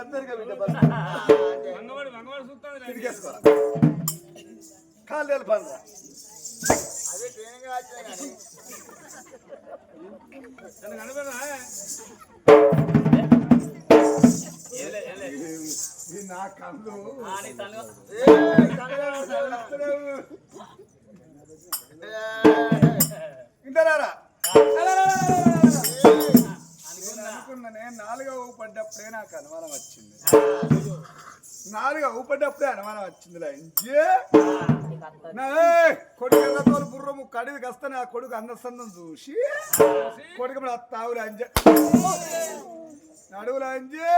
అందరికీ బిడ్డ బస్ తిరిగేసుకో. కాలు. ఈ నా కళ్ళు. ఇంటారా నేను అనుకున్నానే నాలుగవ ఊపడ్డప్పుడే నాకు అనుమానం వచ్చింది. నాలుగవ ఊపడ్డప్పుడే అనుమానం వచ్చింది ఇంకే కొడుకు ఎల్లతోలు బుర్రము కడివి కస్తే ఆ కొడుకు అందసందం చూసి కొడుకు మన తావులు అంజే. నడువులు అంజే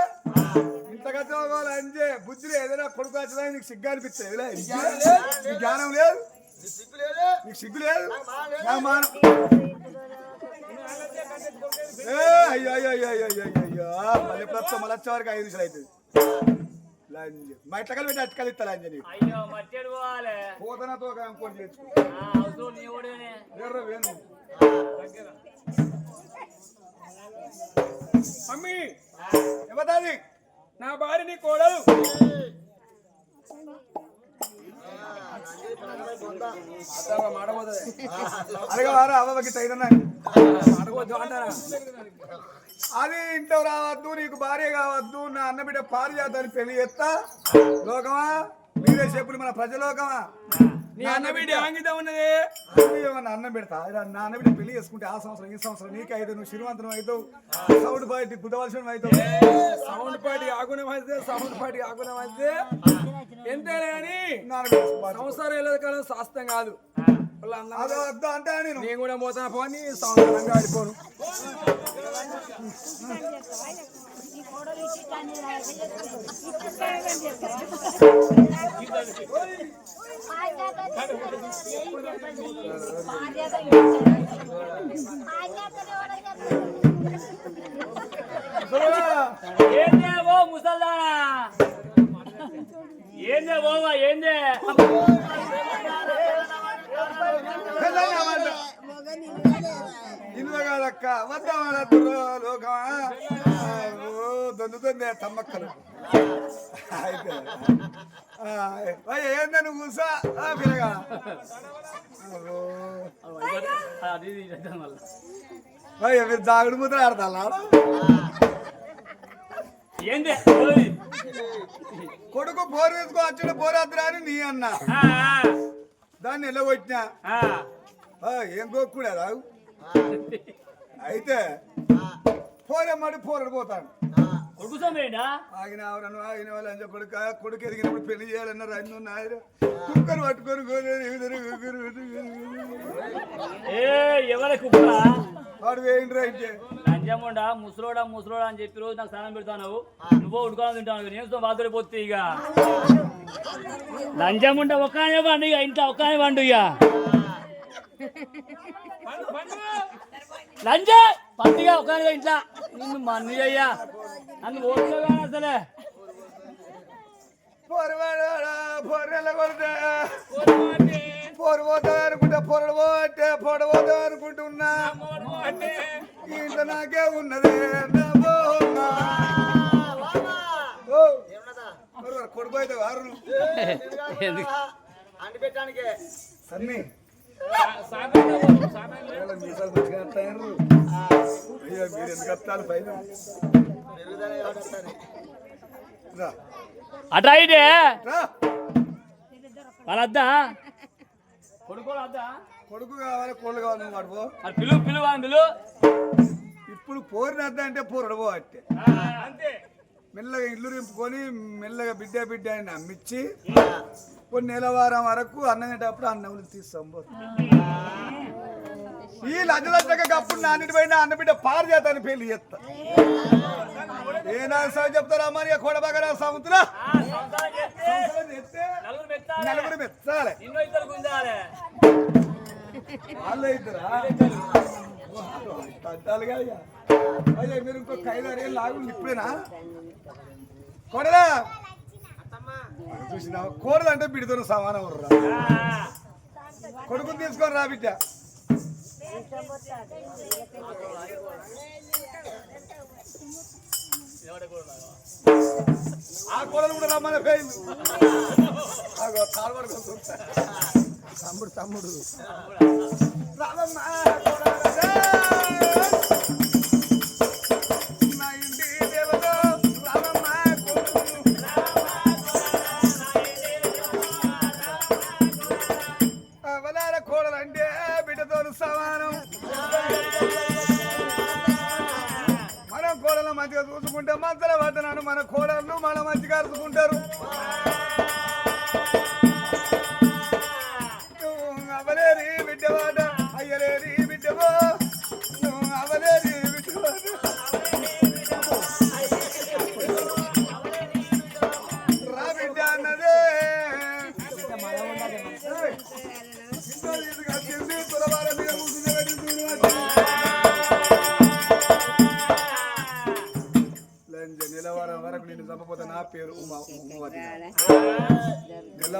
ఇంతగా చదవాలి అంజే. బుద్ధిలో ఏదైనా కొడుకు వచ్చినా నీకు సిగ్గు అనిపిస్తుంది జ్ఞానం లేదు. నీకు సిగ్గు లేదు? అయ్యో అయ్యో అయ్యో అయ్యో అయ్యో మళ్ళీ ప్రస్తుతం మళ్ళీ వచ్చే వరకు ఐదు నిమిషాలు అవుతుంది. లంజ్. మా ఇట్లా కలిపి అయ్యో మట్టేడు పోవాలి. పోతనతో ఇంకోటి తెచ్చుకో ఎర్ర వేణు. మమ్మీ! నా భార్య నీ కోడలు. అవ్వకి అంటారా అది ఇంట్లో రావద్దు నీకు భార్య కావద్దు నా అన్న బిడ్డ పారిజాతాన్ని పెళ్ళి చేస్తా లోకమా? మీరే చెప్పులు మన ప్రజలోకమా? నీ అన్న బిడ్డ. ఆంగిత ఉన్నది. ఏమన్నా అన్నం పెడతా? ఇలా నా అన్న బిడ్డ పెళ్ళి చేసుకుంటే ఆ సంవత్సరం ఈ సంవత్సరం నీకు అయితే నువ్వు శ్రీమంతరం అవుతావు. సౌండ్ బయట గుద్దవలసిన అవుతావు. సౌండ్ పాటి ఆగుణం అయితే సౌండ్ పాటి ఆగుణం అయితే. ఎంతేలే సుబ్బారావు. సంవత్సరం వెళ్ళదు కాలం శాస్త్రం కాదు. వాళ్ళ అదో వద్దు అంటే నేను నేను కూడా పోతాను పోని సంవత్సరంగా ఆడిపోను. ఏందే ఓ ముసల్దానా? ఏందే ఓవా ఏందే? కాదక్క వద్దామన్నట్టు లోకమా దొందుతుంది తమ్మక్కలు. అయితే ఏందా నువ్వు కూసా? పిల్లగా. మీరు దాగుడు ముద్ర ఆడతా ఏందే. కొడుకు బోర్ వేసుకో వచ్చాడు బోరాత్రి అని నీ అన్న. దాన్ని ఆ, ఏం గోక్కుడా రావు అయితే పోరమ్మడి పోరడు పోతాను కొడుకు సొమ్మేంటా ఆగిన ఎవరను ఆగిన వాళ్ళు కొడుక కొడుకు ఎదిగినప్పుడు పెళ్ళి చేయాలన్నారు అన్ని ఉన్నాయి కుక్కరు పట్టుకొని ఏ ఎవరి కుక్కరా? వాడు వేయండి అయితే లంజముండా ముసలోడా ముసలోడా అని చెప్పి రోజు నాకు స్నానం పెడతావు నువ్వు ఉడుకోవాలని తింటావు నేను బాధలు పోతే ఇక. లంజముండా ఒక్కనే ఇక ఇంట్లో ఒక్కనే వండు లంజ పండుగ ఒక్కనే ఇంట్లో. నిన్ను మన్ను అయ్యా. నన్ను ఓట్లుగా అసలే. అనుకుంటా అనుకుంటున్నా ఇంత నాకే ఉన్నది నా బొమ్మ. ఓ, ఏమన్నదా? పొరవాడు కొడుకు అయితే వారు ఏయ్, తిరగాలి అండి పెట్టడానికే సన్ని మీసాలు మంచిగా వస్తాయన్నారు. అయ్యో మీరు ఎందుకు వస్తారు పైన పెరుగుదల ఎవడంటారు రా, అట్లా అయితే రా. వాళ్ళద్దా వద్దా కొడుకు కావాలి కోళ్ళు కావాలి నువ్వు పిలువు పిలువు పిలువు ఇప్పుడు పోరిన అద్దా అంటే పోరడు పో అట్టే అంతే మెల్లగా ఇల్లు రింపుకొని మెల్లగా బిడ్డ బిడ్డ అని నమ్మించి కొన్ని నెల వారం వరకు అన్నం తినేటప్పుడు అన్నం తీస్తాం. ఈ లజ్జలచ్చగా అప్పుడు నాన్నిటి పైన అన్న బిడ్డ పారు చేతాను పెళ్ళి చేస్తా. ఏనా సార్ చెప్తారా మరి సంసారం చేస్తే నలుగురు మెచ్చాలి. వాళ్ళే ఇద్దరా? తట్టాలుగా ఇక. అయ్యా మీరు ఇంకో ఐదారు లాగు ఇప్పుడేనా? కొడలా! చూసినా కోడలు అంటే బిడ్డతో సమానం రా. కొడుకుని తీసుకొని రా బిడ్డ. ఆ కోడలు కూడా రమ్మని ఫెయిల్ తమ్ముడు తమ్ముడు. రాదమ్మా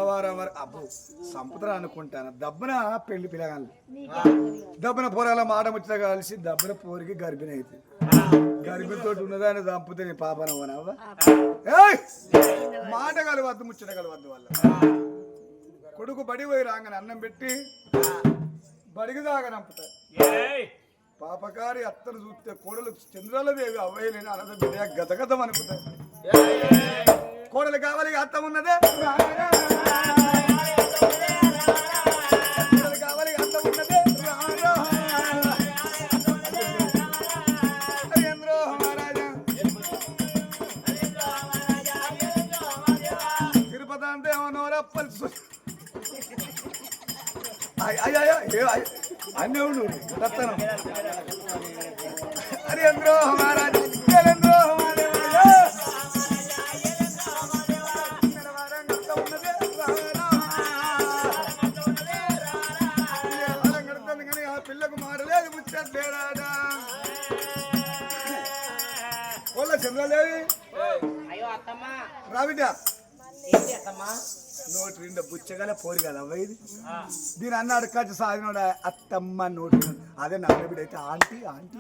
నిలవారం వరకు అబ్బో సంపదరా అనుకుంటాను. దబ్బన పెళ్ళి పిల్లగాళ్ళు దబ్బన పోరాల మాట ముచ్చట కలిసి దబ్బన పోరికి గర్భిణి అయితే గర్భిణితో ఉన్నదాన్ని చంపితే నీ పాపన పోనావా! మాట కలవద్దు ముచ్చట కలవద్దు వాళ్ళ. కొడుకు బడి పోయి రాగానే అన్నం పెట్టి బడికి దాకా నంపుతారు ఏయ్! పాపకారి అత్తను చూస్తే కోడలు చంద్రాలదేవి అవ్వలేని అన్నద బిడ్డ గతగతం అనుకుంటారు. కోడలు కావాలి అత్త ఉన్నదే? కోడలు కావాలి అత్త ఉన్నదే రారా. హరియంద్రో మహారాజా తిరుపతి అంటే ఏమో నోరప్పలు అయ్యా అన్నీ ఉండు రత్తనం హరియంద్రో మహారాజా బుచ్చగల పోరు కదా అవ్వ ఇది? దీని అన్న అడకాచి సాగినోడ అత్తమ్మ నోటి. అదే నా బిడ్డ అయితే ఆంటీ ఆంటీ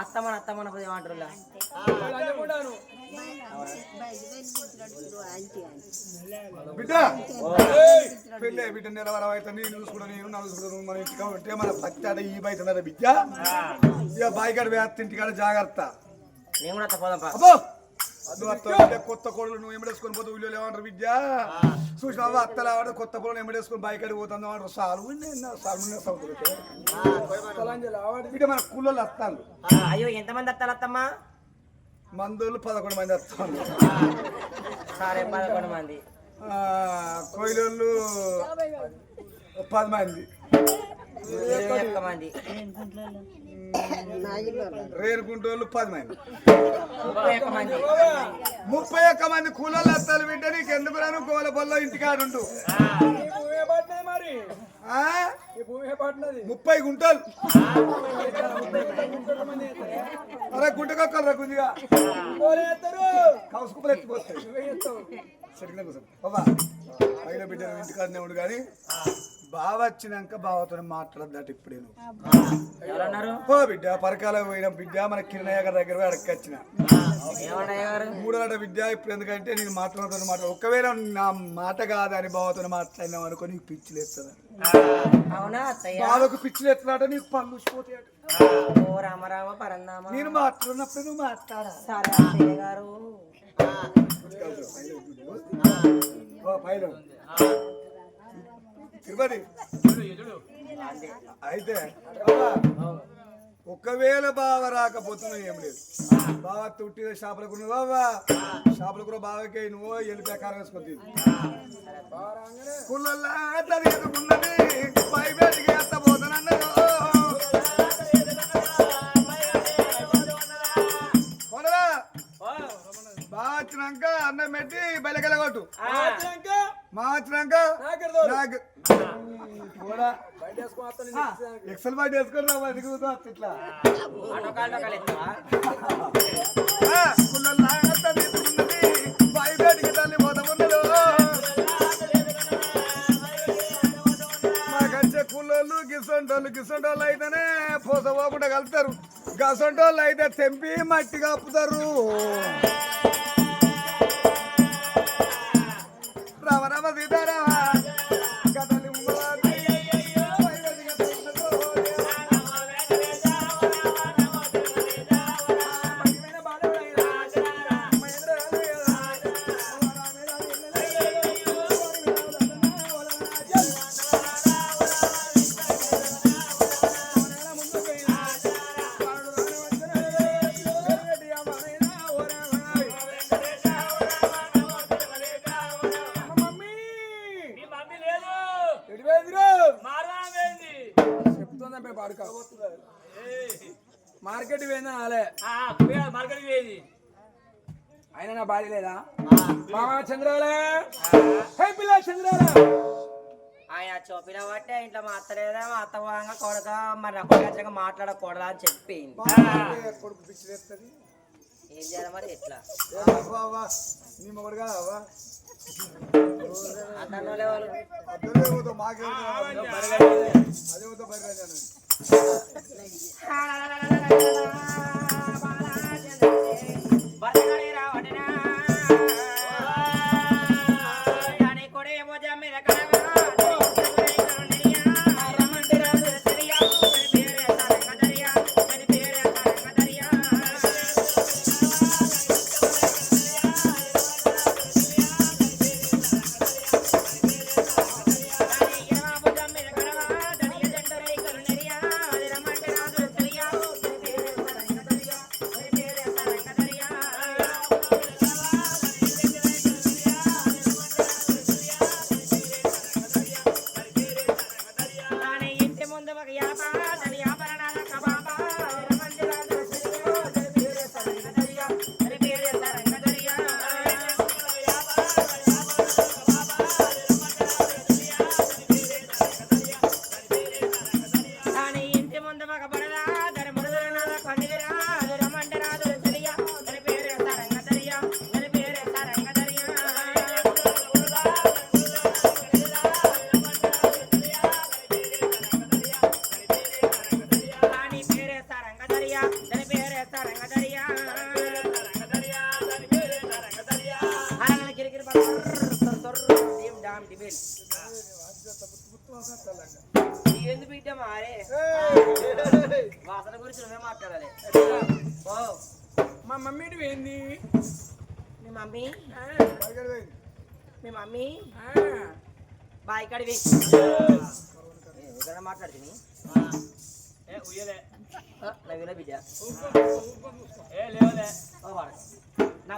అత్తమ్మన అత్తమ్మన పది బిడ్డ! పెళ్ళి బిడ్డ నిలవరం అయితే నేను చూసుకుంటా నేను చూసుకుంటా మన ఇంటికి ఉంటే మన పచ్చాడ ఈ బయట బిడ్డ. ఇక బాయికాడ ఇంటికాడ జాగ్రత్త. నేను కూడా నువ్వు అత్త కొత్త కోడలు నువ్వు ఎమ్మడేసుకొని పోతే ఊళ్ళో ఏమంటారు విద్య. చూసినావా అత్తలు ఆవిడ కొత్త కోడలు ఎమ్మడేసుకొని బయకాడికి పోతుంది అంటారు. సాలు బిడ్డ మన కూలోళ్ళు వస్తాను అయ్యో ఎంతమంది అత్తాలు అత్తమ్మా? మందోళ్ళు పదకొండు మంది వస్తాను సరే పదకొండు మంది. కోయిలోళ్ళు పది మంది. మంది. రేరుకుంటోళ్ళు పది మంది. ముప్పై ఒక్క మంది. ముప్పై ఒక్క మంది కూలోళ్ళు వస్తారు బిడ్డ నీకు ఎందుకు రాను? గోల పొల్ల ఇంటికాడుండు ఈ భూమి పట్టినది మరి ఆ? ఈ భూమి పట్టినది ముప్పై గుంటలు. అరే గుంటకొక్కలు రా గుంజిగా. కౌసుకులు ఎత్తిపోతాయి సరిగ్గా కూర్చో. బాబా పైన బిడ్డ ఇంటికాడనే ఉండు కానీ బావ వచ్చినాక బావతో మాట్లాడదాట ఇప్పుడే నువ్వు. ఓ బిడ్డ పరకాల పోయిన బిడ్డ మన కిరణయ్య గారి దగ్గర గారు? మూడోట విద్య ఇప్పుడు ఎందుకంటే నేను మాట్లాడుతున్న మాట. ఒకవేళ నా మాట కాదని బావతో మాట్లాడినాం అనుకో నీకు పిచ్చిలు ఎత్తుంది? అవునా అత్తయ్య? బావకు పిచ్చిలు ఎత్తున్నాట నీకు పళ్ళు ఓ రామరామ పరందామ నేను మాట్లాడినప్పుడు నువ్వు మాట్లాడా సరే అత్తయ్య గారు. ఓ పైలో తిరుపతి. అయితే ఒకవేళ బావ రాకపోతున్నా ఏం లేదు. బావ తుట్టి షాపులకు నువ్వు బావా షాపులకు కూడా బావకే నువ్వు వెళ్ళి కారం కుళ్ళల్లా పై బయటికి కొనరా? బాగా వచ్చినాక అన్నం పెట్టి బయలకెళ్ళగొట్టు వచ్చినాక మా వచ్చినాక నాకెడతావు. నాకు వస్తావా బయట వేసుకొని వస్తాను నేను ఇచ్చేదానికి. ఎక్సెల్ బాయ్ వేసుకొని రా బయటకు పోతావా ఇట్లా ఆటోకాలు టోకాలు ఎత్తావా ఆ, కుళ్ళల్లో ఆగంతా తీసుకున్నది, బాయి బయటికి తల్లి పోత ఉన్నదో. మాకంటే కుళ్ళోళ్ళు గిసొంటోళ్ళు గిసొంటోళ్ళు అయితేనే పూస పోకుండా కలుపుతారు గసొంటోళ్ళు అయితే తెంపి మట్టి కప్పుతారు రామ రామ సీతారామ చంద్రాలే హే పిల్ల చంద్రాల ఆయన చూపిన బట్టే ఇంట్లో మా అత్త లేదా మా అత్త పోగా కొడక మరి మాట్లాడకూడదా అని చెప్పింది. కొడుకు పిచ్చిలేస్తుంది ఏం చేయాలి మరి ఎట్లా? నీ మొగడు కాదా అతను వాళ్ళు అదే మాకే పోతా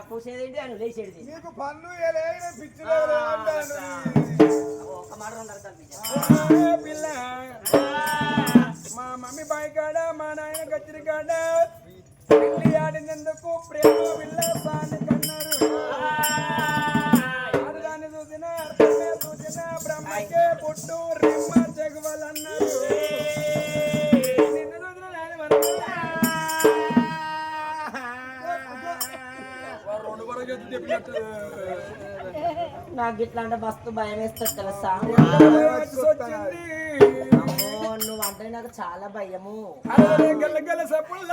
నాకు పూసేది ఏంటి? అని లేచేది నీకు పన్ను ఒక మాట పిల్ల? మా మమ్మీ బాయ్ కాడ మా నాయన గచ్చిరి కాడ పెళ్ళి ఆడినందుకు ప్రేమ విల్లాసాన్ని కన్నారు. ఆడదాన్ని చూసిన అర్థమే చూసిన బ్రహ్మకే పుట్టు రిమ్మ చెగువలన్నారు. చెప్పినట్టు నాకు ఇట్లా అంటే మస్తు భయం వేస్తుంది తెలుసా? నువ్వు అంటే నాకు చాలా భయము. అరే గల్ల గల్ల సప్పుల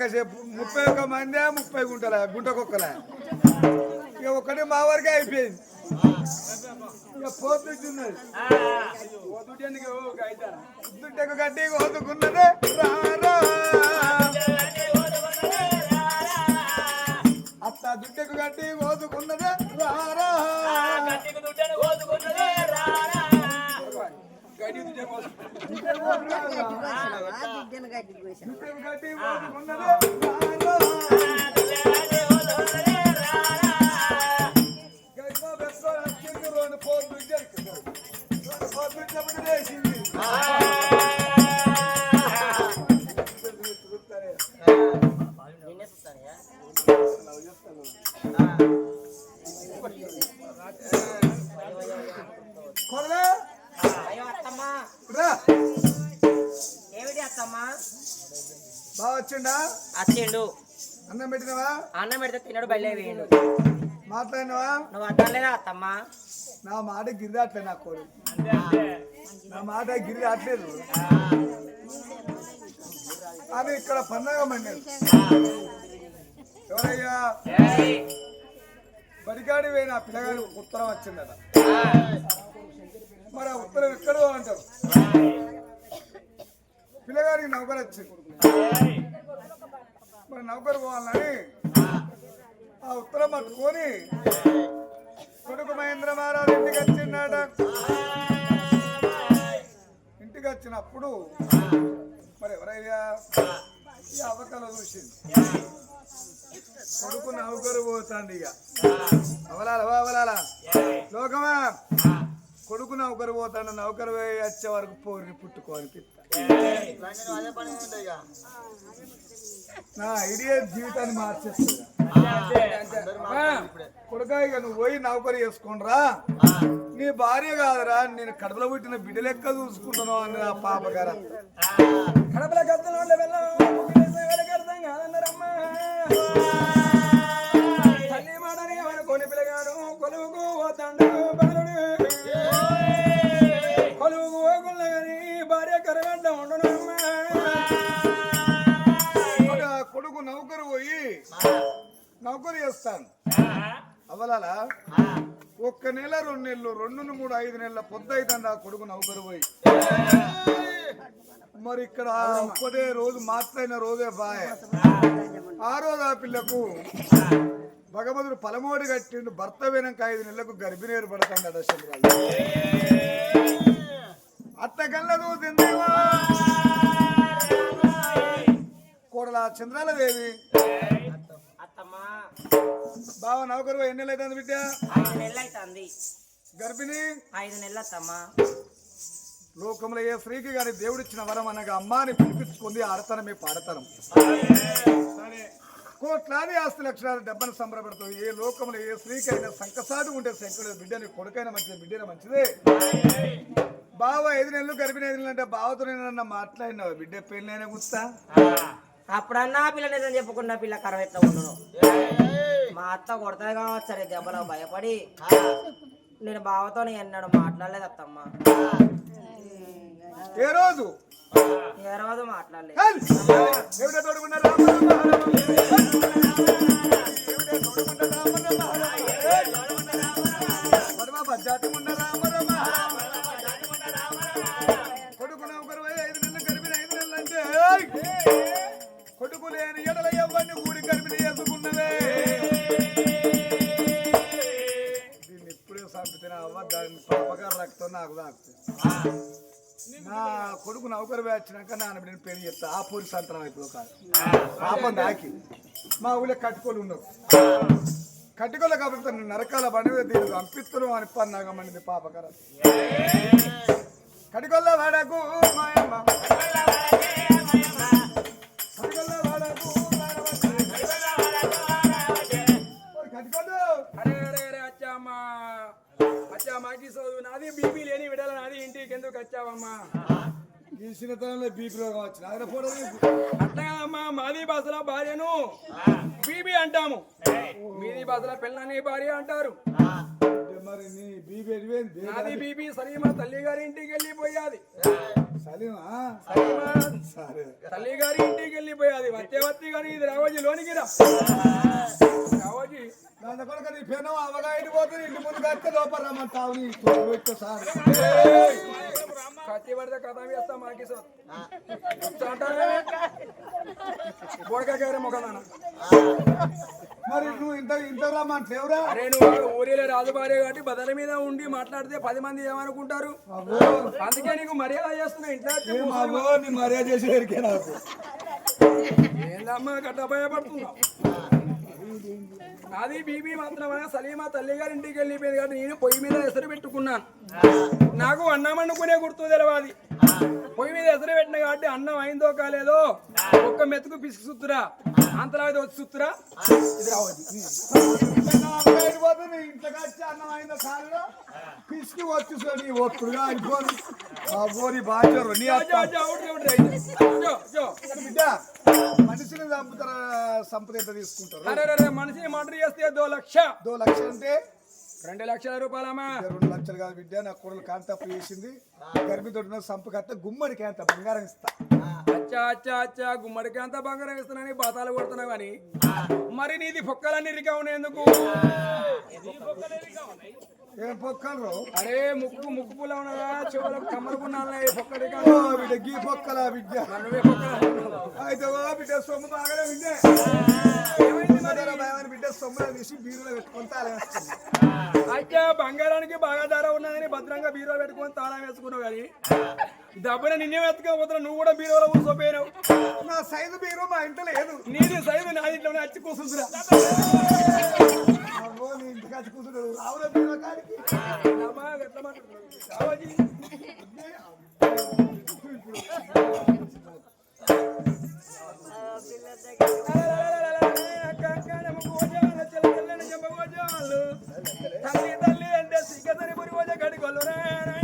అక్కసేపు ముప్పై ఒక్క మందే ముప్పై గుంటల గుంటకొక్కల. ఇక ఒకటి మా వరకే అయిపోయింది. ఇక పోతున్నది దుడ్డకు గడ్డి కోతుకున్నదే రా అత్త దుడ్డకు గడ్డి ఓదుకున్నదే రారా దుడ్డకు గడ్డి కోతుకున్నదే రారా వచ్చిండా అచ్చిండు. అన్నం పెట్టినవా? అన్నం పెడితే తినడు బయలు వేయండు మాట్లాడినవా నువ్వు అత్తమ్మా? నా మాట గిరిదాట్లే నా కోడు నా మాట గిరిదాట్లేదు అది ఇక్కడ పండగ మండలి. ఎవరయ్యా? బడికాడి పోయిన పిల్లగాడి ఉత్తరం వచ్చిందట మరి ఆ ఉత్తరం ఎక్కడో అంటారు పిల్లగాడికి నౌకరు వచ్చింది. మరి నౌకరు పోవాలని ఆ ఉత్తరం పట్టుకొని కొడుకు మహేంద్ర మహారాజు ఇంటికి వచ్చిందట. ఇంటికి వచ్చినప్పుడు మరి ఎవరయ్యా ఈ అవకలు చూసింది. కొడుకు నౌకరు పోతాండి ఇక. అవలాల అవలాల. లోకమా? కొడుకు నౌకరు పోతాను నౌకరు వచ్చే వరకు పోరిని పుట్టుకోనికి నా ఐడియా జీవితాన్ని మార్చేస్తుంది కొడుక ఇక నువ్వు పోయి నౌకరు చేసుకోండిరా నీ భార్య కాదురా నేను కడపలో పుట్టిన బిడ్డ లెక్క చూసుకుంటున్నావు అని నా పాప గారు కడపల గద్దలో వెళ్ళాను నెల రెండు నెలలు రెండు మూడు ఐదు నెలల పొద్దు అవుతుంది ఆ కొడుకు నౌకరు పోయి. మరి ఇక్కడ ఒక్కటే రోజు మాత్రమైన రోజే బాయ్. ఆ రోజు ఆ పిల్లకు భగవంతుడు పలమోడి కట్టిండు భర్త వినక ఐదు నెలలకు గర్భిణి ఏర్పడతాడు అత్తగల్లదు కోడలా కళ్ళదు కోడల చంద్రాలదేవి. బావ నౌకరు ఎన్ని నెలలు అవుతుంది బిడ్డ? ఐదు నెలలు అవుతుంది గర్భిణి? ఐదు నెలలు అత్తమ్మా లోకంలో ఏ స్త్రీకి గాని దేవుడిచ్చిన వరం అనగా అమ్మాని పిలిపించుకుంది ఆడతనమే పాడతనం. కోట్లాది ఆస్తి లక్షణాలు డబ్బను సంబరపడుతుంది. ఏ లోకంలో ఏ స్త్రీకి అయినా సంకసాటు ఉంటే శంకరుడు బిడ్డని కొడుకైనా మంచిది బిడ్డైనా మంచిదే. బావ ఐదు నెలలు గర్భిణి ఐదు నెలలు అంటే బావతో నేను మాట్లాడినావు. బిడ్డ పెళ్ళైనా గుర్తా? అప్పుడన్నా పిల్ల నిజం చెప్పుకున్న పిల్ల కరం ఎట్లా ఉండును మా అత్త కొడతాయి కావచ్చు దెబ్బలో భయపడి నేను బావతో ఎన్నడూ మాట్లాడలేదు అత్తమ్మ ఏ రోజు ఏ రోజు మాట్లాడలేదు ఐదు నెలలు ఐదు నెలలు అంటే నాకు నా కొడుకు నౌకరు వచ్చినాక నాన్న నేను పెళ్ళి చెప్తా ఆ పూరి సంతరం అయిపోయి కాదు పాపం దాకి మా ఊళ్ళో కట్టుకోలు ఉండవు. కట్టుకోలు కాబట్టి నరకాల బండి దీన్ని పంపిస్తున్నాం అని పన్నాగమనిది పాపకర కటికొల్ల వాడకు మాయమ్మ మాకి చదువు నాది బీపీ లేని విడాల నాది ఇంటికి ఎందుకు వచ్చావమ్మా? ఈ చిన్నతనంలో బీపీ రోగం వచ్చిన అట్లా కదమ్మా మాది భాషలో భార్యను. బీబీ అంటాము. మీది భాషలో పిల్లని భార్య అంటారు. మరి నీ బీపీ ఎడిపోయింది? నాది బీబీ సలీమా తల్లి గారి ఇంటికి వెళ్ళిపోయాది. సలీమా? సలీమా. సరే. తల్లి గారి ఇంటికి వెళ్ళిపోయాది. వచ్చే వచ్చి కానీ ఇది రావోజీ లోనికి రా. రావోజీ దాని కొడుకు నీ పెనం అవగా ఇంటి ముందు కడితే లోపల రమ్మంటావు నీ తోడు పెట్టు సార్. కత్తి పడితే కథ వేస్తా మాకి సార్. బోడకాయ మొక్కదానా మరి నువ్వు ఇంత ఇంత రమ్మంటే ఎవరా? అరే నువ్వు ఊరిలో రాజుబారే కాబట్టి బదల మీద ఉండి మాట్లాడితే పది మంది ఏమనుకుంటారు? అందుకే నీకు మర్యాద చేస్తున్నా ఇంట్లో మర్యాద చేసి ఎరికే నాకు ఏందమ్మా గట్ట భయపడుతున్నావు? నాది బీబీ మాత్రమే? సలీమా తల్లి గారి ఇంటికి వెళ్ళిపోయింది కాబట్టి నేను పొయ్యి మీద ఎసరు పెట్టుకున్నాను నాకు అన్నం వండుకునే గుర్తు తెలవాలి. పొయ్యి మీద ఎసరు పెట్టిన కాబట్టి అన్నం అయిందో కాలేదో ఒక్క మెతుకు పిసికి సుత్తురా. అంతలా వచ్చి సుత్తురా. ఇది రావద్దు ఇంట్లోకి అన్నం పిసికి వచ్చి. జో, జో. బిడ్డ. మనిషిని చంపుతారా? సంపద ఎంత తీసుకుంటారు? అరే అరే, మనిషిని మర్డర్ చేస్తే దో లక్ష. దో లక్షలు అంటే? రెండు లక్షల రూపాయలమ్మా రెండు లక్షలు కాదు బిడ్డ నా కొడుకు కాంతప్పు చేసింది. గర్భితోటి సంపు కట్ట గుమ్మడికి అంత బంగారం ఇస్తా. అచ్చా అచ్చా అచ్చా గుమ్మడికి అంత బంగారం ఇస్తున్నాని బాతాలు కొడుతున్నావు కానీ. మరి నీది పొక్కలన్నీ రికా ఉన్నాయి ఎందుకు? ఏం పొక్కలు? అరే ముక్కు ముక్కు పూల ఉన్నదా? చెవులకు కమ్మలు పున్నాయి పొక్క రికా ఓ బిడ్డ గీ పొక్కల బిడ్డ పొక్కలు అయితే బిడ్డ సొమ్ము బాగానే ఉండే ఏమైంది తీసి బీరులో పెట్టుకొని తాళేస్తుంది అయితే బంగారానికి బాగా ధర ఉన్నదని భద్రంగా బీరో పెట్టుకొని తాళం వేసుకున్నావు కానీ దెబ్బన నిన్నే వెతకపోతున్నా నువ్వు కూడా బీరోలో కూర్చోపోయినావు. నా సైజు బీరు మా ఇంట్లో లేదు. నీది సైజు నా ఇంట్లోనే వచ్చి కూర్చుందిరా. ఇంటికి వచ్చి కూర్చుంటాడు. రావురా బీరో కాడికి? మాట్లాడుతున్నావు. కావాలి. తల్లి తల్లి అంటే సిగ్గతని పురి పోజ గడిగొల్లు దండర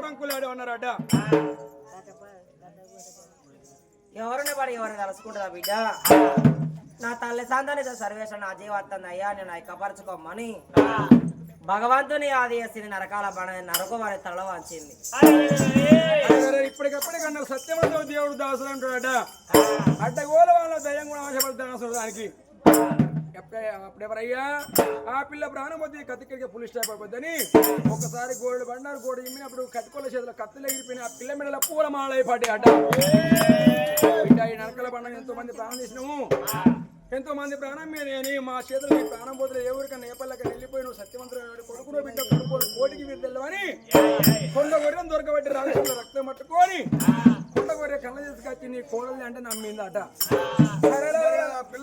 తలపండు కొడతావు రంకులాడే ఉన్నారట ఎవరిని పడి ఎవరిని తలుసుకుంటుందా బిడ్డ? నా తల్లి సంతాని సర్వేశ్వర నా జీవాత్తం అయ్యా నేను ఐక్యపరచుకోమని భగవంతుని ఆది చేసింది నరకాల బణ నరకు వారి తల వంచింది. అరే ఇప్పటికప్పటికన్నా సత్యవంతుడు దేవుడు దాసులు అంటాడట అడ్డగోల వాళ్ళ దయ్యం కూడా ఆశపడతాను అసలు దానికి. అప్పుడెవరయ్యా? ఆ పిల్ల ప్రాణం వద్ద కత్తికి పులిస్ స్టాప్ అయిపోద్దని. ఒకసారి గోల్డ్ బండారు గోడ ఇమ్మినప్పుడు కట్టుకోల చేతిలో కత్తులు ఎగిరిపోయిన ఆ పిల్ల మెడల పూల మాల అయిపోతాయి అట ఈ నరకల పండుగ ఎంతో మంది ప్రాణం చేసినాము ఎంతో మంది ప్రాణం మీద అని మా చేతులు నీ ప్రాణం పోతులు. ఎవరికన్నా ఏ వెళ్ళిపోయి నువ్వు సత్యవంతుడు కొడుకులో బిడ్డ కొడుకు కోటికి మీరు తెల్లవని? కొండ గొర్రెను దొరకబట్టి రాజకీయ రక్తం పట్టుకొని కొండ గొర్రె కళ్ళ చేసుకొచ్చి నీ కోడల్ని అంటే నమ్మిందట.